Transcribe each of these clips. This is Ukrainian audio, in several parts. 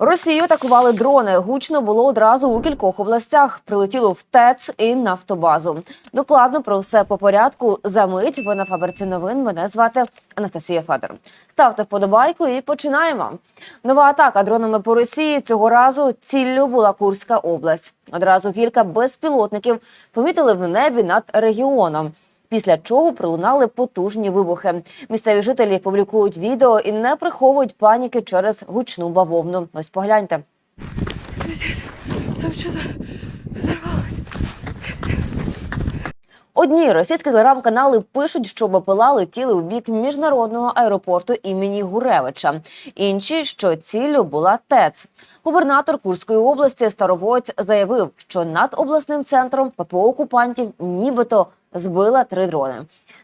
Росію атакували дрони. Гучно було одразу у кількох областях. Прилетіло в ТЕЦ і нафтобазу. Докладно про все по порядку. За мить ви на фабриці новин. Мене звати Анастасія Федор. Ставте вподобайку і починаємо. Нова атака дронами по Росії цього разу ціллю була Курська область. Одразу кілька безпілотників помітили в небі над регіоном. Після чого пролунали потужні вибухи. Місцеві жителі публікують відео і не приховують паніки через гучну бавовну. Ось погляньте. Там что-то взорвалось. Одні російські телеграм-канали пишуть, що БПЛА летіли в бік міжнародного аеропорту імені Гуревича. Інші, що ціллю була ТЕЦ. Губернатор Курської області Старовоць заявив, що над обласним центром ППО окупантів нібито збила три дрони.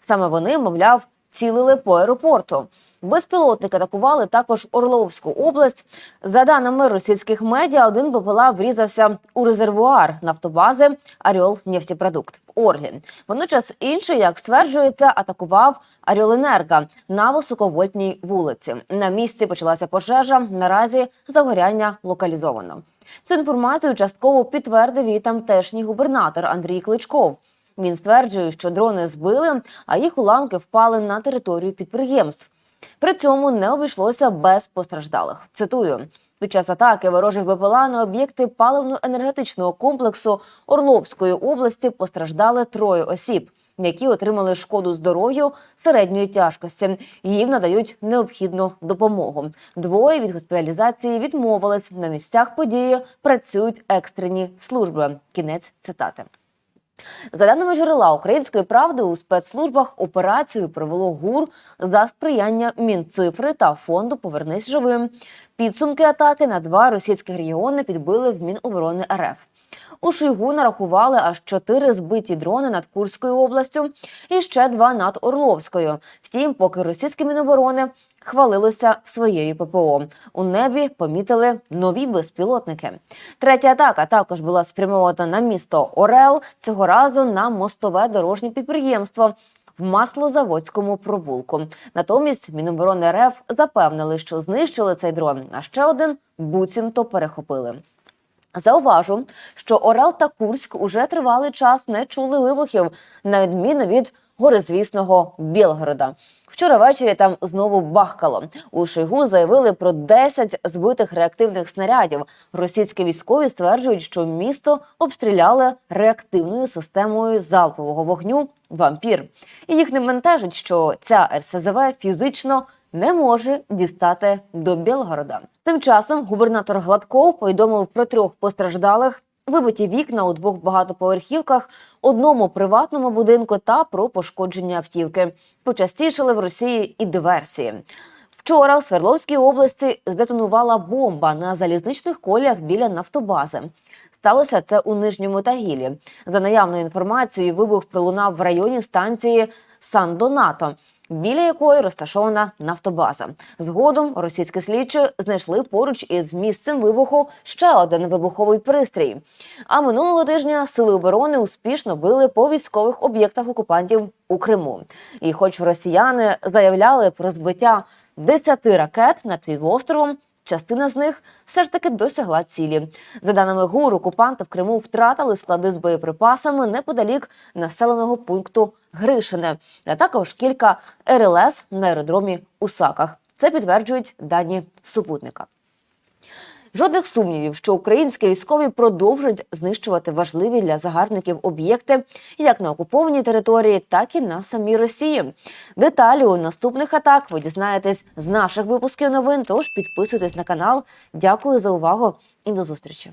Саме вони, мовляв, цілили по аеропорту. Безпілотники атакували також Орловську область. За даними російських медіа, один БПЛА врізався у резервуар нафтобази Аріол нефтепродукт в Орлі. Водночас інший, як стверджується, атакував Аріоленерго на високовольтній вулиці. На місці почалася пожежа. Наразі загоряння локалізовано. Цю інформацію частково підтвердив і тамтешній губернатор Андрій Кличков. Він стверджує, що дрони збили, а їх уламки впали на територію підприємств. При цьому не обійшлося без постраждалих. Цитую. Під час атаки ворожих БПЛА на об'єкти паливно-енергетичного комплексу Орловської області постраждали троє осіб, які отримали шкоду здоров'ю середньої тяжкості. Їм надають необхідну допомогу. Двоє від госпіталізації відмовились. На місцях події працюють екстрені служби. Кінець цитати. За даними джерела української правди, у спецслужбах операцію провело ГУР за сприяння Мінцифри та фонду Повернись живим. Підсумки атаки на два російських регіони підбили в Міноборони РФ. У Шойгу нарахували аж чотири збиті дрони над Курською областю і ще два над Орловською. Втім, поки російське міноборони хвалилося своєю ППО. У небі помітили нові безпілотники. Третя атака також була спрямована на місто Орел. Цього разу на мостове дорожнє підприємство. В маслозаводському провулку. Натомість Міноборони РФ запевнили, що знищили цей дрон, а ще один буцімто перехопили. Зауважу, що Орел та Курськ уже тривалий час не чули вибухів, на відміну від горизвісного Білгорода. Вчора ввечері там знову бахкало. У Шойгу заявили про 10 збитих реактивних снарядів. Російські військові стверджують, що місто обстріляли реактивною системою залпового вогню Вампір. І їх не ментежить, що ця РСЗВ фізично не може дістати до Білгорода. Тим часом губернатор Гладков повідомив про трьох постраждалих. Вибиті вікна у двох багатоповерхівках, одному приватному будинку та про пошкодження автівки. Почастішали в Росії і диверсії. Вчора у Свердловській області здетонувала бомба на залізничних коліях біля нафтобази. Сталося це у нижньому Тагілі. За наявною інформацією, вибух пролунав в районі станції Сан-Донато, біля якої розташована нафтобаза. Згодом російські слідчі знайшли поруч із місцем вибуху ще один вибуховий пристрій. А минулого тижня сили оборони успішно били по військових об'єктах окупантів у Криму. І, хоч росіяни заявляли про збиття 10 ракет над півостровом, Частина з них все ж таки досягла цілі. За даними ГУР, окупанти в Криму втратили склади з боєприпасами неподалік населеного пункту Гришине, а також кілька РЛС на аеродромі у Саках. Це підтверджують дані супутника. Жодних сумнівів, що українські військові продовжать знищувати важливі для загарбників об'єкти як на окупованій території, так і на самій Росії. Деталі у наступних атак ви дізнаєтесь з наших випусків новин. Тож підписуйтесь на канал. Дякую за увагу і до зустрічі.